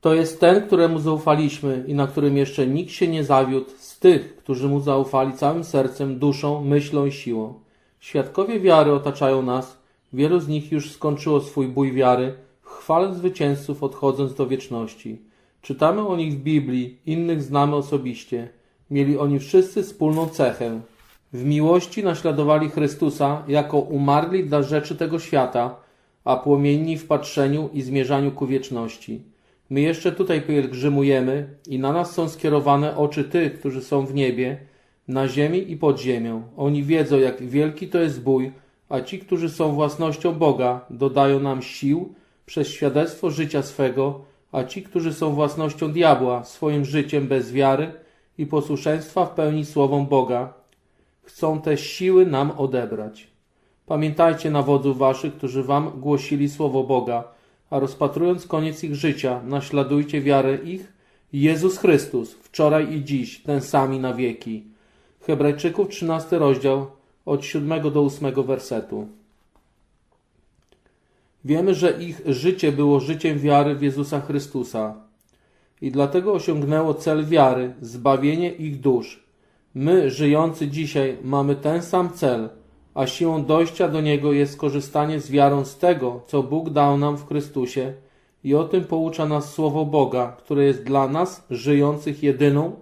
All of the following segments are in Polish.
To jest ten, któremu zaufaliśmy i na którym jeszcze nikt się nie zawiódł z tych, którzy mu zaufali całym sercem, duszą, myślą i siłą. Świadkowie wiary otaczają nas, wielu z nich już skończyło swój bój wiary, w chwale zwycięzców odchodząc do wieczności. Czytamy o nich w Biblii, innych znamy osobiście. Mieli oni wszyscy wspólną cechę. W miłości naśladowali Chrystusa jako umarli dla rzeczy tego świata, a płomienni w patrzeniu i zmierzaniu ku wieczności. My jeszcze tutaj pielgrzymujemy i na nas są skierowane oczy tych, którzy są w niebie, na ziemi i pod ziemią. Oni wiedzą, jak wielki to jest bój, a ci, którzy są własnością Boga, dodają nam sił przez świadectwo życia swego, a ci, którzy są własnością diabła, swoim życiem bez wiary i posłuszeństwa w pełni słowom Boga, chcą te siły nam odebrać. Pamiętajcie na wodzów waszych, którzy wam głosili słowo Boga, a rozpatrując koniec ich życia, naśladujcie wiarę ich. Jezus Chrystus, wczoraj i dziś, ten sami na wieki. Hebrajczyków 13 rozdział, od 7 do 8 wersetu. Wiemy, że ich życie było życiem wiary w Jezusa Chrystusa i dlatego osiągnęło cel wiary, zbawienie ich dusz. My, żyjący dzisiaj, mamy ten sam cel, a siłą dojścia do niego jest korzystanie z wiarą z tego, co Bóg dał nam w Chrystusie i o tym poucza nas Słowo Boga, które jest dla nas, żyjących, jedyną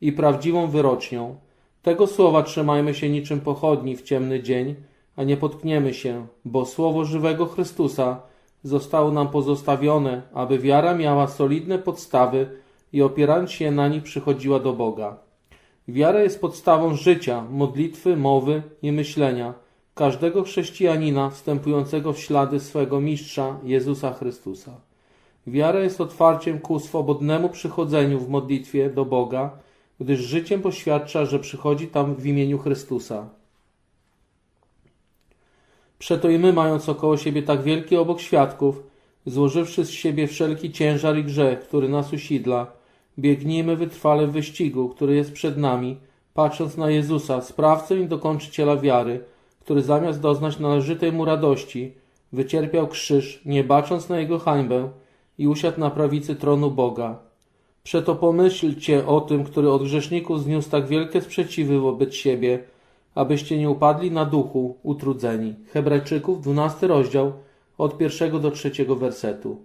i prawdziwą wyrocznią. Tego słowa trzymajmy się niczym pochodni w ciemny dzień, a nie potkniemy się, bo Słowo żywego Chrystusa zostało nam pozostawione, aby wiara miała solidne podstawy i opierając się na nich przychodziła do Boga. Wiara jest podstawą życia, modlitwy, mowy i myślenia każdego chrześcijanina wstępującego w ślady swego mistrza Jezusa Chrystusa. Wiara jest otwarciem ku swobodnemu przychodzeniu w modlitwie do Boga, gdyż życiem poświadcza, że przychodzi tam w imieniu Chrystusa. Przeto i my, mając około siebie tak wielki obok świadków, złożywszy z siebie wszelki ciężar i grzech, który nas usidla, biegnijmy wytrwale w wyścigu, który jest przed nami, patrząc na Jezusa, sprawcę i dokończyciela wiary, który zamiast doznać należytej mu radości, wycierpiał krzyż, nie bacząc na jego hańbę i usiadł na prawicy tronu Boga. Przeto pomyślcie o tym, który od grzeszników zniósł tak wielkie sprzeciwy wobec siebie, abyście nie upadli na duchu, utrudzeni. Hebrajczyków, 12 rozdział, od pierwszego do trzeciego wersetu.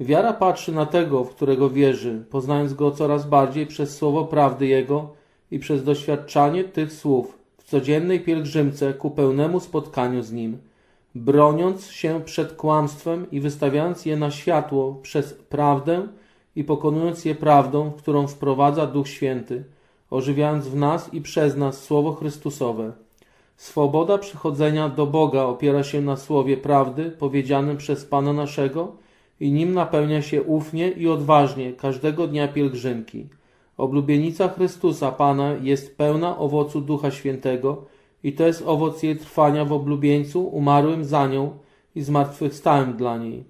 Wiara patrzy na tego, w którego wierzy, poznając go coraz bardziej przez słowo prawdy jego i przez doświadczanie tych słów w codziennej pielgrzymce ku pełnemu spotkaniu z nim, broniąc się przed kłamstwem i wystawiając je na światło przez prawdę i pokonując je prawdą, którą wprowadza Duch Święty, ożywiając w nas i przez nas Słowo Chrystusowe. Swoboda przychodzenia do Boga opiera się na słowie prawdy powiedzianym przez Pana naszego i nim napełnia się ufnie i odważnie każdego dnia pielgrzymki. Oblubienica Chrystusa Pana jest pełna owocu Ducha Świętego i to jest owoc jej trwania w oblubieńcu umarłym za nią i zmartwychwstałym dla niej.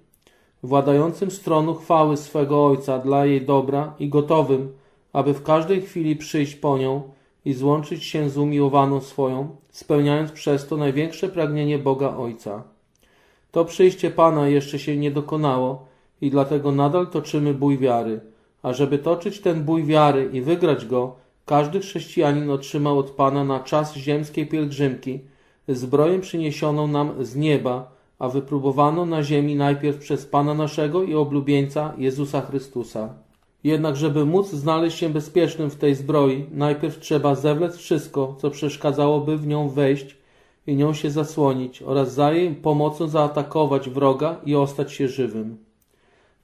Władającym stronu chwały swego Ojca dla jej dobra i gotowym, aby w każdej chwili przyjść po nią i złączyć się z umiłowaną swoją, spełniając przez to największe pragnienie Boga Ojca. To przyjście Pana jeszcze się nie dokonało i dlatego nadal toczymy bój wiary. A żeby toczyć ten bój wiary i wygrać go, każdy chrześcijanin otrzymał od Pana na czas ziemskiej pielgrzymki zbroję przyniesioną nam z nieba, a wypróbowano na ziemi najpierw przez Pana naszego i oblubieńca Jezusa Chrystusa. Jednak, żeby móc znaleźć się bezpiecznym w tej zbroi, najpierw trzeba zewlec wszystko, co przeszkadzałoby w nią wejść i nią się zasłonić oraz za jej pomocą zaatakować wroga i ostać się żywym.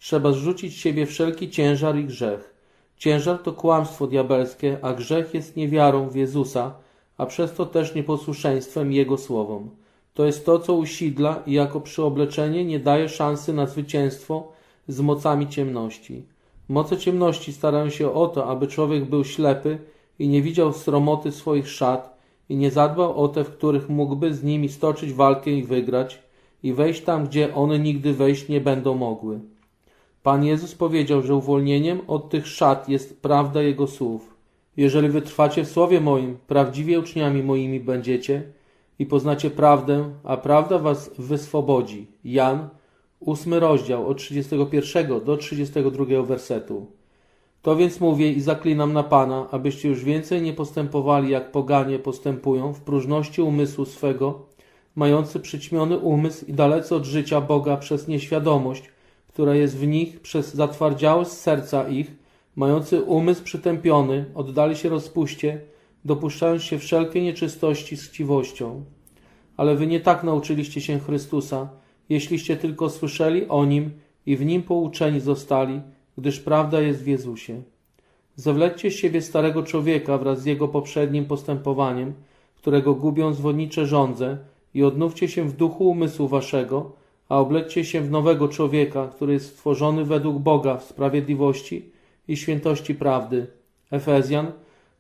Trzeba zrzucić z siebie wszelki ciężar i grzech. Ciężar to kłamstwo diabelskie, a grzech jest niewiarą w Jezusa, a przez to też nieposłuszeństwem Jego słowom. To jest to, co usidla i jako przyobleczenie nie daje szansy na zwycięstwo z mocami ciemności. Moce ciemności starają się o to, aby człowiek był ślepy i nie widział sromoty swoich szat i nie zadbał o te, w których mógłby z nimi stoczyć walkę i wygrać i wejść tam, gdzie one nigdy wejść nie będą mogły. Pan Jezus powiedział, że uwolnieniem od tych szat jest prawda Jego słów. Jeżeli wytrwacie w słowie moim, prawdziwie uczniami moimi będziecie i poznacie prawdę, a prawda was wyswobodzi. Jan, ósmy rozdział od 31 do 32 wersetu. To więc mówię i zaklinam na Pana, abyście już więcej nie postępowali jak poganie postępują w próżności umysłu swego, mający przyćmiony umysł i dalece od życia Boga przez nieświadomość, która jest w nich przez zatwardziałość serca ich, mający umysł przytępiony, oddali się rozpuście, dopuszczając się wszelkiej nieczystości z chciwością. Ale wy nie tak nauczyliście się Chrystusa, jeśliście tylko słyszeli o Nim i w Nim pouczeni zostali, gdyż prawda jest w Jezusie. Zawlećcie z siebie starego człowieka wraz z jego poprzednim postępowaniem, którego gubią zwodnicze żądze i odnówcie się w duchu umysłu waszego, a oblećcie się w nowego człowieka, który jest stworzony według Boga w sprawiedliwości i świętości prawdy. Efezjan,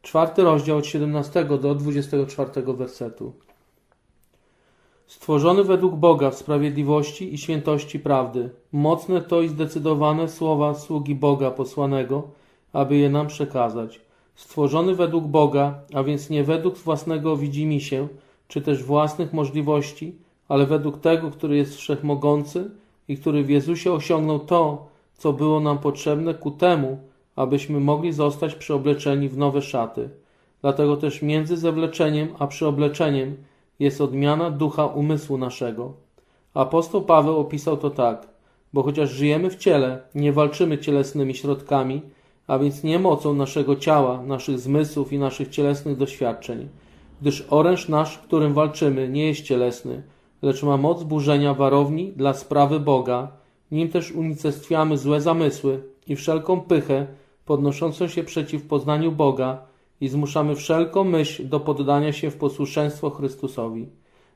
czwarty rozdział od 17 do 24 wersetu. Stworzony według Boga w sprawiedliwości i świętości prawdy. Mocne to i zdecydowane słowa sługi Boga posłanego, aby je nam przekazać. Stworzony według Boga, a więc nie według własnego widzimisię, czy też własnych możliwości, ale według tego, który jest wszechmogący i który w Jezusie osiągnął to, co było nam potrzebne ku temu, abyśmy mogli zostać przyobleczeni w nowe szaty. Dlatego też między zewleczeniem a przyobleczeniem jest odmiana ducha umysłu naszego. Apostoł Paweł opisał to tak, bo chociaż żyjemy w ciele, nie walczymy cielesnymi środkami, a więc nie mocą naszego ciała, naszych zmysłów i naszych cielesnych doświadczeń, gdyż oręż nasz, którym walczymy, nie jest cielesny, lecz ma moc burzenia warowni dla sprawy Boga, nim też unicestwiamy złe zamysły i wszelką pychę podnoszącą się przeciw poznaniu Boga i zmuszamy wszelką myśl do poddania się w posłuszeństwo Chrystusowi,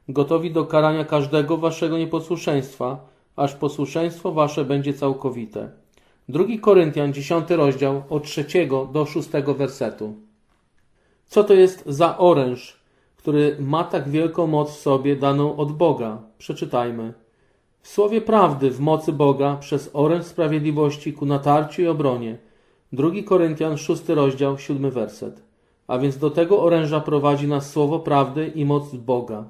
gotowi do karania każdego waszego nieposłuszeństwa, aż posłuszeństwo wasze będzie całkowite. Drugi Koryntian, 10 rozdział, od 3 do 6 wersetu. Co to jest za oręż, który ma tak wielką moc w sobie daną od Boga? Przeczytajmy. W słowie prawdy w mocy Boga przez oręż sprawiedliwości ku natarciu i obronie. Drugi Koryntian, 6 rozdział, 7 werset. A więc do tego oręża prowadzi nas słowo prawdy i moc Boga.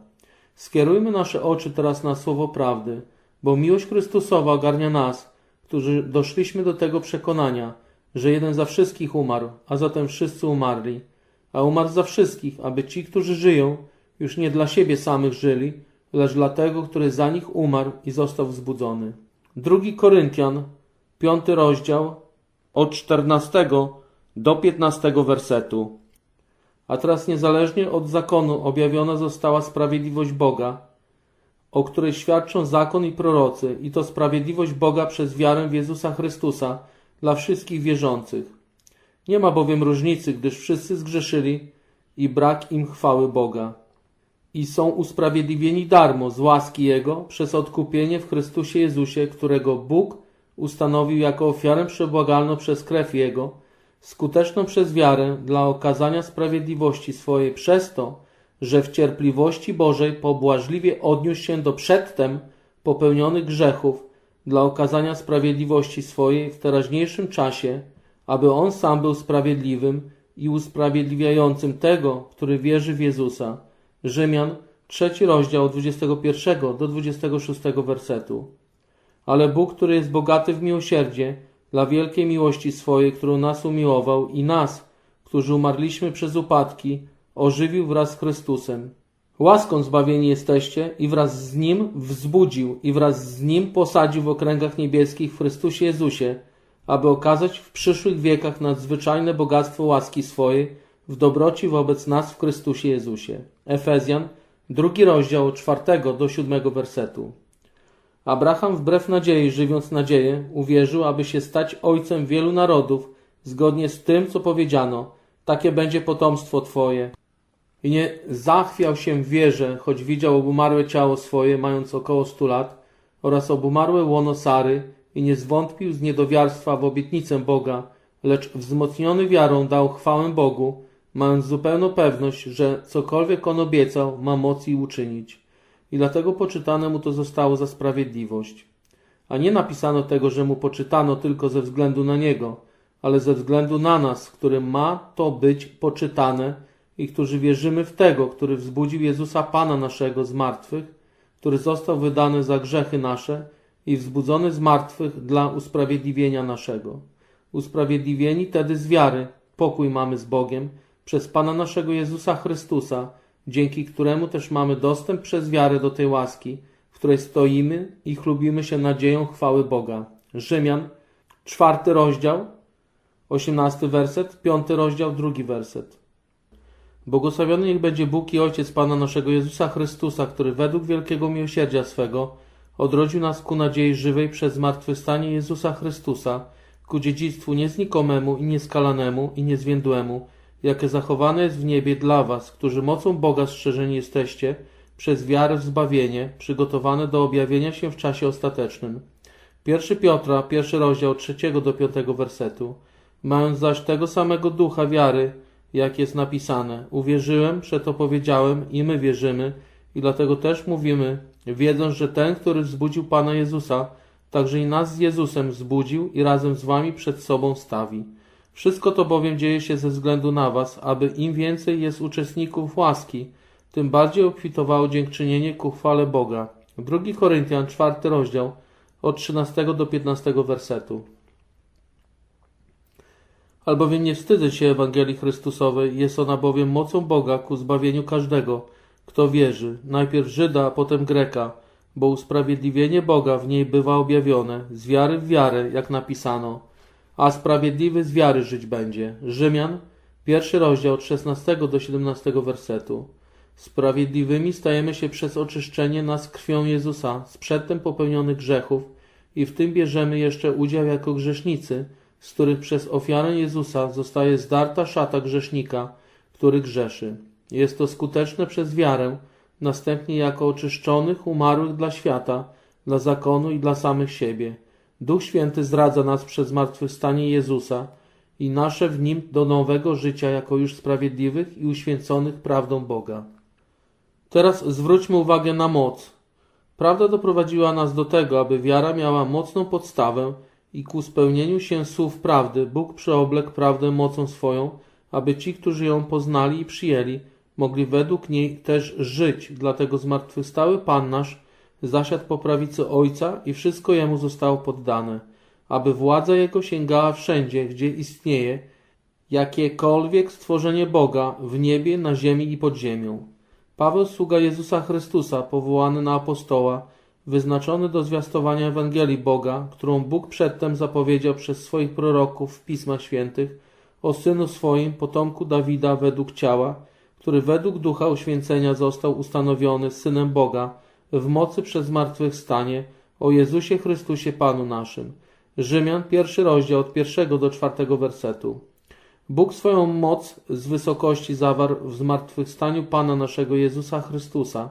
Skierujmy nasze oczy teraz na słowo prawdy, bo miłość Chrystusowa ogarnia nas, którzy doszliśmy do tego przekonania, że jeden za wszystkich umarł, a zatem wszyscy umarli, a umarł za wszystkich, aby ci, którzy żyją, już nie dla siebie samych żyli, lecz dla tego, który za nich umarł i został wzbudzony. Drugi Koryntian, piąty rozdział, od 14 do 15 wersetu. A teraz niezależnie od zakonu objawiona została sprawiedliwość Boga, o której świadczą zakon i prorocy, i to sprawiedliwość Boga przez wiarę w Jezusa Chrystusa dla wszystkich wierzących. Nie ma bowiem różnicy, gdyż wszyscy zgrzeszyli i brak im chwały Boga. I są usprawiedliwieni darmo z łaski Jego przez odkupienie w Chrystusie Jezusie, którego Bóg ustanowił jako ofiarę przebłagalną przez krew Jego, skuteczną przez wiarę dla okazania sprawiedliwości swojej przez to, że w cierpliwości Bożej pobłażliwie odniósł się do przedtem popełnionych grzechów dla okazania sprawiedliwości swojej w teraźniejszym czasie, aby On sam był sprawiedliwym i usprawiedliwiającym tego, który wierzy w Jezusa. Rzymian, trzeci rozdział, 21 do 26 wersetu. Ale Bóg, który jest bogaty w miłosierdzie, dla wielkiej miłości swojej, którą nas umiłował i nas, którzy umarliśmy przez upadki, ożywił wraz z Chrystusem. Łaską zbawieni jesteście i wraz z Nim wzbudził i wraz z Nim posadził w okręgach niebieskich w Chrystusie Jezusie, aby okazać w przyszłych wiekach nadzwyczajne bogactwo łaski swojej w dobroci wobec nas w Chrystusie Jezusie. Efezjan, drugi rozdział, czwartego do siódmego wersetu. Abraham wbrew nadziei, żywiąc nadzieję, uwierzył, aby się stać ojcem wielu narodów, zgodnie z tym, co powiedziano, takie będzie potomstwo Twoje. I nie zachwiał się w wierze, choć widział obumarłe ciało swoje, mając około stu lat, oraz obumarłe łono Sary, i nie zwątpił z niedowiarstwa w obietnicę Boga, lecz wzmocniony wiarą dał chwałę Bogu, mając zupełną pewność, że cokolwiek on obiecał, ma moc i uczynić. I dlatego poczytane mu to zostało za sprawiedliwość. A nie napisano tego, że mu poczytano tylko ze względu na niego, ale ze względu na nas, którym ma to być poczytane i którzy wierzymy w tego, który wzbudził Jezusa Pana naszego z martwych, który został wydany za grzechy nasze i wzbudzony z martwych dla usprawiedliwienia naszego. Usprawiedliwieni tedy z wiary, pokój mamy z Bogiem, przez Pana naszego Jezusa Chrystusa, dzięki któremu też mamy dostęp przez wiarę do tej łaski, w której stoimy i chlubimy się nadzieją chwały Boga. Rzymian, czwarty rozdział, osiemnasty werset, piąty rozdział, drugi werset. Błogosławiony niech będzie Bóg i Ojciec Pana naszego Jezusa Chrystusa, który według wielkiego miłosierdzia swego odrodził nas ku nadziei żywej przez zmartwychwstanie Jezusa Chrystusa, ku dziedzictwu nieznikomemu i nieskalanemu i niezwiędłemu, jakie zachowane jest w niebie dla was, którzy mocą Boga strzeżeni jesteście, przez wiarę w zbawienie, przygotowane do objawienia się w czasie ostatecznym. 1 Piotra, pierwszy rozdział, trzeciego do piątego wersetu. Mając zaś tego samego ducha wiary, jak jest napisane, uwierzyłem, przeto powiedziałem i my wierzymy i dlatego też mówimy, wiedząc, że ten, który wzbudził Pana Jezusa, także i nas z Jezusem wzbudził i razem z wami przed sobą stawi. Wszystko to bowiem dzieje się ze względu na was, aby im więcej jest uczestników łaski, tym bardziej obfitowało dziękczynienie ku chwale Boga. 2 Koryntian, czwarty rozdział, od 13 do 15 wersetu. Albowiem nie wstydzę się Ewangelii Chrystusowej, jest ona bowiem mocą Boga ku zbawieniu każdego, kto wierzy, najpierw Żyda, a potem Greka, bo usprawiedliwienie Boga w niej bywa objawione, z wiary w wiarę, jak napisano, a sprawiedliwy z wiary żyć będzie. Rzymian, pierwszy rozdział od 16 do 17 wersetu. Sprawiedliwymi stajemy się przez oczyszczenie nas krwią Jezusa z przedtem popełnionych grzechów i w tym bierzemy jeszcze udział jako grzesznicy, z których przez ofiarę Jezusa zostaje zdarta szata grzesznika, który grzeszy. Jest to skuteczne przez wiarę, następnie jako oczyszczonych, umarłych dla świata, dla zakonu i dla samych siebie. Duch Święty zdradza nas przez zmartwychwstanie Jezusa i nasze w Nim do nowego życia jako już sprawiedliwych i uświęconych prawdą Boga. Teraz zwróćmy uwagę na moc. Prawda doprowadziła nas do tego, aby wiara miała mocną podstawę i ku spełnieniu się słów prawdy Bóg przeoblekł prawdę mocą swoją, aby ci, którzy ją poznali i przyjęli, mogli według niej też żyć. Dlatego zmartwychwstały Pan nasz zasiadł po prawicy Ojca i wszystko Jemu zostało poddane, aby władza Jego sięgała wszędzie, gdzie istnieje jakiekolwiek stworzenie Boga w niebie, na ziemi i pod ziemią. Paweł, sługa Jezusa Chrystusa, powołany na apostoła, wyznaczony do zwiastowania Ewangelii Boga, którą Bóg przedtem zapowiedział przez swoich proroków w Pismach Świętych, o Synu swoim, potomku Dawida według ciała, który według ducha uświęcenia został ustanowiony Synem Boga w mocy przez zmartwychwstanie, o Jezusie Chrystusie Panu naszym. Rzymian, pierwszy rozdział od pierwszego do czwartego wersetu. Bóg swoją moc z wysokości zawarł w zmartwychwstaniu Pana naszego Jezusa Chrystusa.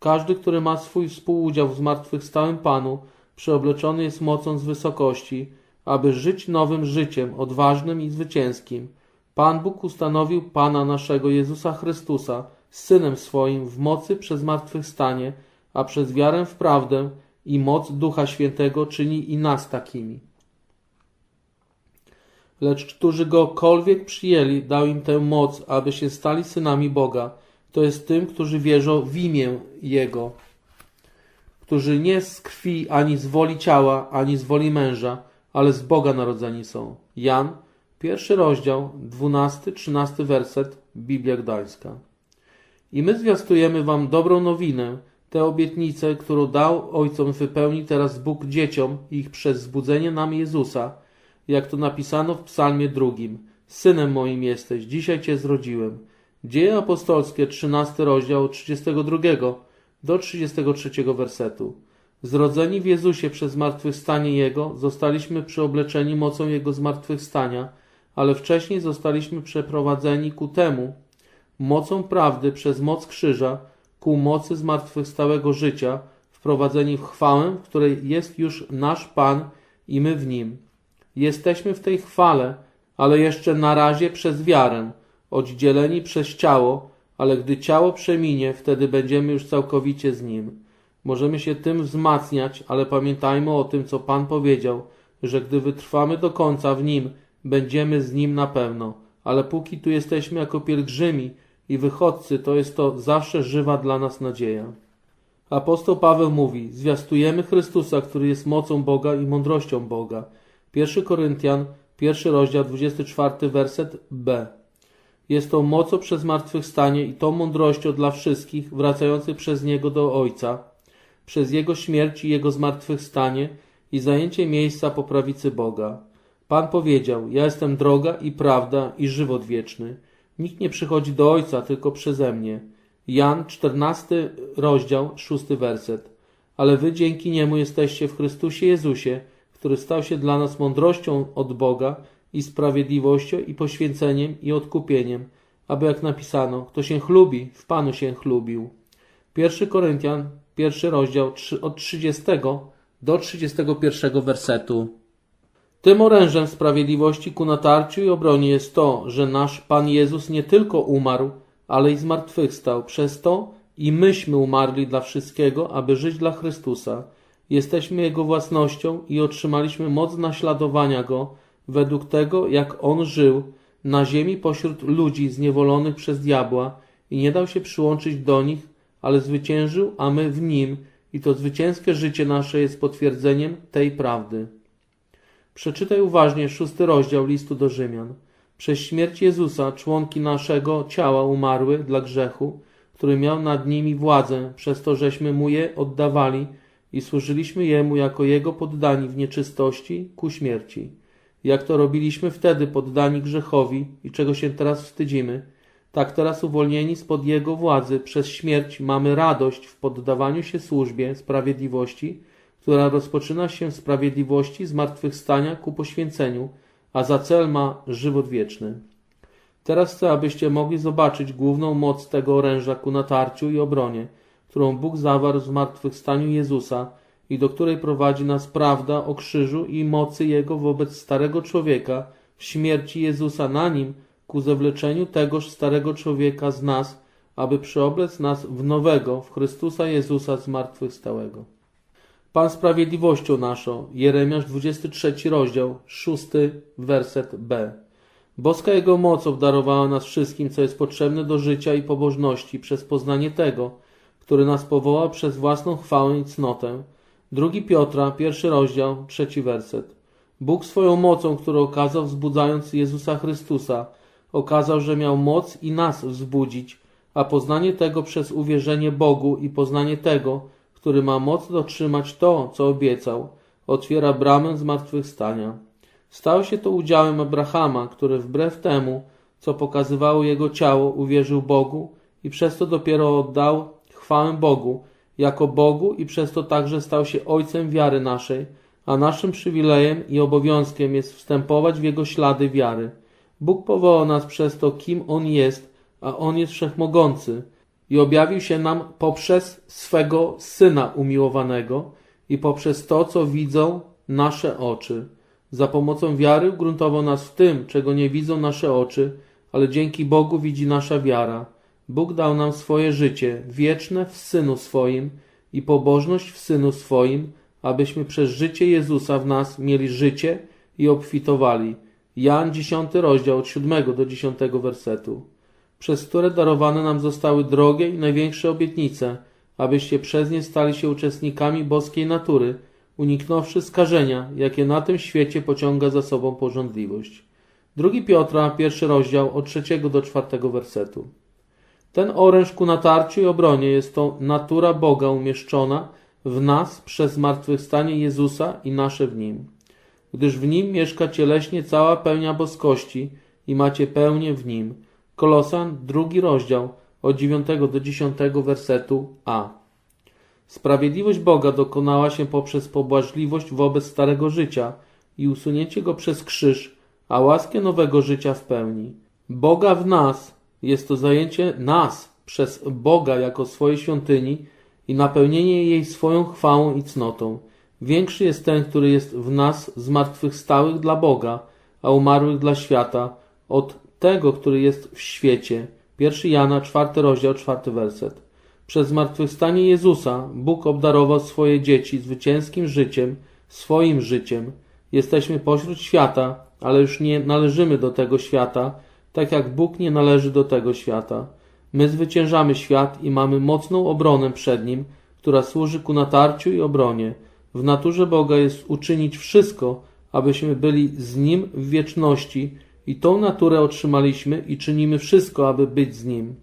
Każdy, który ma swój współudział w zmartwychwstałym Panu, przeobleczony jest mocą z wysokości, aby żyć nowym życiem, odważnym i zwycięskim. Pan Bóg ustanowił Pana naszego Jezusa Chrystusa, Synem swoim, w mocy przez zmartwychwstanie, a przez wiarę w prawdę i moc Ducha Świętego czyni i nas takimi lecz którzy gokolwiek przyjęli, dał im tę moc, aby się stali synami Boga, to jest tym, którzy wierzą w imię Jego, którzy nie z krwi, ani z woli ciała, ani z woli męża, ale z Boga narodzeni są. Jan, pierwszy rozdział, dwunasty, trzynasty werset, Biblia Gdańska. I my zwiastujemy wam dobrą nowinę, tę obietnicę, którą dał ojcom wypełni teraz Bóg dzieciom ich przez zbudzenie nam Jezusa, jak to napisano w psalmie drugim. Synem moim jesteś, dzisiaj Cię zrodziłem. Dzieje apostolskie, 13 rozdział, 32 do 33 wersetu. Zrodzeni w Jezusie przez zmartwychwstanie Jego, zostaliśmy przyobleczeni mocą Jego zmartwychwstania, ale wcześniej zostaliśmy przeprowadzeni ku temu, mocą prawdy przez moc krzyża, ku mocy zmartwychwstałego życia, wprowadzeni w chwałę, w której jest już nasz Pan i my w Nim. Jesteśmy w tej chwale, ale jeszcze na razie przez wiarę, oddzieleni przez ciało, ale gdy ciało przeminie, wtedy będziemy już całkowicie z Nim. Możemy się tym wzmacniać, ale pamiętajmy o tym, co Pan powiedział, że gdy wytrwamy do końca w Nim, będziemy z Nim na pewno. Ale póki tu jesteśmy jako pielgrzymi i wychodcy, to jest to zawsze żywa dla nas nadzieja. Apostoł Paweł mówi: Zwiastujemy Chrystusa, który jest mocą Boga i mądrością Boga. 1 Koryntian, pierwszy rozdział, 24 werset b. Jest to mocą przez zmartwychwstanie i tą mądrością dla wszystkich wracających przez Niego do Ojca, przez Jego śmierć i Jego zmartwychwstanie i zajęcie miejsca po prawicy Boga. Pan powiedział: Ja jestem droga i prawda i żywot wieczny. Nikt nie przychodzi do Ojca tylko przeze mnie. Jan, 14 rozdział, 6 werset. Ale wy dzięki niemu jesteście w Chrystusie Jezusie, który stał się dla nas mądrością od Boga i sprawiedliwością i poświęceniem i odkupieniem, aby jak napisano, kto się chlubi, w Panu się chlubił. 1 Koryntian, pierwszy rozdział, od 30 do 31 wersetu. Tym orężem sprawiedliwości ku natarciu i obronie jest to, że nasz Pan Jezus nie tylko umarł, ale i zmartwychwstał. Przez to i myśmy umarli dla wszystkiego, aby żyć dla Chrystusa. Jesteśmy Jego własnością i otrzymaliśmy moc naśladowania Go według tego, jak On żył na ziemi pośród ludzi zniewolonych przez diabła i nie dał się przyłączyć do nich, ale zwyciężył, a my w Nim i to zwycięskie życie nasze jest potwierdzeniem tej prawdy. Przeczytaj uważnie szósty rozdział listu do Rzymian. Przez śmierć Jezusa członki naszego ciała umarły dla grzechu, który miał nad nimi władzę, przez to żeśmy mu je oddawali i służyliśmy jemu jako jego poddani w nieczystości ku śmierci. Jak to robiliśmy wtedy poddani grzechowi i czego się teraz wstydzimy, tak teraz uwolnieni spod jego władzy przez śmierć mamy radość w poddawaniu się służbie sprawiedliwości, która rozpoczyna się w sprawiedliwości zmartwychwstania ku poświęceniu, a za cel ma żywot wieczny. Teraz chcę, abyście mogli zobaczyć główną moc tego oręża ku natarciu i obronie, którą Bóg zawarł w zmartwychwstaniu Jezusa i do której prowadzi nas prawda o krzyżu i mocy Jego wobec starego człowieka, w śmierci Jezusa na nim, ku zawleczeniu tegoż starego człowieka z nas, aby przyoblec nas w nowego, w Chrystusa Jezusa zmartwychwstałego. Pan sprawiedliwością naszą, Jeremiasz 23 rozdział, 6 werset b. Boska Jego moc obdarowała nas wszystkim, co jest potrzebne do życia i pobożności, przez poznanie Tego, który nas powołał przez własną chwałę i cnotę. Drugi Piotra, pierwszy rozdział, trzeci werset. Bóg swoją mocą, którą okazał wzbudzając Jezusa Chrystusa, okazał, że miał moc i nas wzbudzić, a poznanie tego przez uwierzenie Bogu i poznanie tego, który ma moc dotrzymać to, co obiecał, otwiera bramę zmartwychwstania. Stało się to udziałem Abrahama, który wbrew temu, co pokazywało jego ciało, uwierzył Bogu i przez to dopiero oddał chwałę Bogu, jako Bogu i przez to także stał się ojcem wiary naszej, a naszym przywilejem i obowiązkiem jest wstępować w jego ślady wiary. Bóg powołał nas przez to, kim On jest, a On jest wszechmogący i objawił się nam poprzez swego Syna umiłowanego i poprzez to, co widzą nasze oczy. Za pomocą wiary ugruntował nas w tym, czego nie widzą nasze oczy, ale dzięki Bogu widzi nasza wiara. Bóg dał nam swoje życie, wieczne w Synu swoim i pobożność w Synu swoim, abyśmy przez życie Jezusa w nas mieli życie i obfitowali. Jan 10 rozdział od 7 do 10 wersetu, przez które darowane nam zostały drogie i największe obietnice, abyście przez nie stali się uczestnikami boskiej natury, uniknąwszy skażenia, jakie na tym świecie pociąga za sobą porządliwość. Drugi Piotra, pierwszy rozdział od trzeciego do czwartego wersetu. Ten oręż ku natarciu i obronie jest to natura Boga umieszczona w nas przez zmartwychwstanie Jezusa i nasze w Nim. Gdyż w Nim mieszka cieleśnie cała pełnia boskości i macie pełnię w Nim. Kolosan, drugi rozdział, od 9 do 10 wersetu a. Sprawiedliwość Boga dokonała się poprzez pobłażliwość wobec starego życia i usunięcie go przez krzyż, a łaskę nowego życia w pełni. Boga w nas jest to zajęcie nas przez Boga jako swojej świątyni i napełnienie jej swoją chwałą i cnotą. Większy jest ten, który jest w nas zmartwychwstałych dla Boga, a umarłych dla świata, od tego, który jest w świecie. 1 Jana, 4 rozdział, 4 werset. Przez zmartwychwstanie Jezusa Bóg obdarował swoje dzieci zwycięskim życiem, swoim życiem. Jesteśmy pośród świata, ale już nie należymy do tego świata, tak jak Bóg nie należy do tego świata. My zwyciężamy świat i mamy mocną obronę przed nim, która służy ku natarciu i obronie. W naturze Boga jest uczynić wszystko, abyśmy byli z Nim w wieczności i tą naturę otrzymaliśmy i czynimy wszystko, aby być z Nim.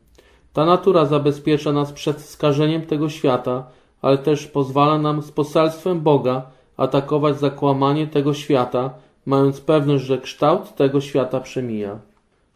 Ta natura zabezpiecza nas przed skażeniem tego świata, ale też pozwala nam z poselstwem Boga atakować zakłamanie tego świata, mając pewność, że kształt tego świata przemija.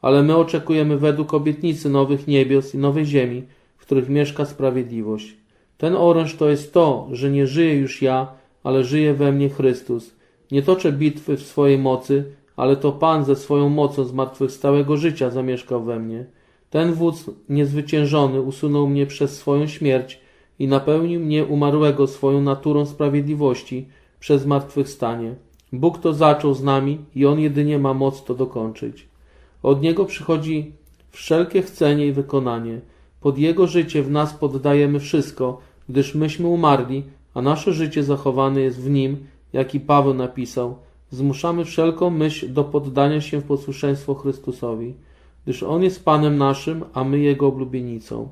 Ale my oczekujemy według obietnicy nowych niebios i nowej ziemi, w których mieszka sprawiedliwość. Ten oręż to jest to, że nie żyję już ja, ale żyje we mnie Chrystus. Nie toczę bitwy w swojej mocy, ale to Pan ze swoją mocą zmartwychwstałego życia zamieszkał we mnie. Ten wódz niezwyciężony usunął mnie przez swoją śmierć i napełnił mnie umarłego swoją naturą sprawiedliwości przez zmartwychwstanie. Bóg to zaczął z nami i On jedynie ma moc to dokończyć. Od Niego przychodzi wszelkie chcenie i wykonanie. Pod Jego życie w nas poddajemy wszystko, gdyż myśmy umarli, a nasze życie zachowane jest w Nim, jak i Paweł napisał. Zmuszamy wszelką myśl do poddania się w posłuszeństwo Chrystusowi, gdyż On jest Panem naszym, a my Jego oblubienicą.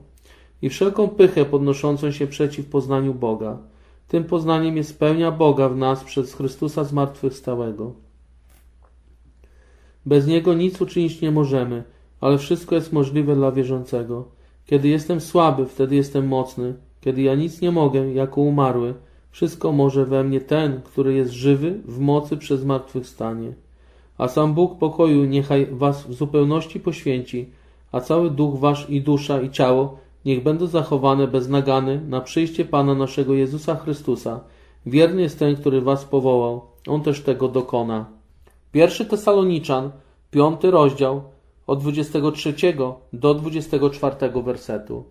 I wszelką pychę podnoszącą się przeciw poznaniu Boga. Tym poznaniem jest pełnia Boga w nas przez Chrystusa zmartwychwstałego. Bez Niego nic uczynić nie możemy, ale wszystko jest możliwe dla wierzącego. Kiedy jestem słaby, wtedy jestem mocny. Kiedy ja nic nie mogę, jako umarły, wszystko może we mnie ten, który jest żywy w mocy przez zmartwychwstanie. A sam Bóg pokoju niechaj was w zupełności poświęci, a cały duch wasz i dusza i ciało niech będą zachowane bez nagany na przyjście Pana naszego Jezusa Chrystusa. Wierny jest ten, który was powołał. On też tego dokona. Pierwszy Tesaloniczan, piąty rozdział, od 23 do 24 wersetu.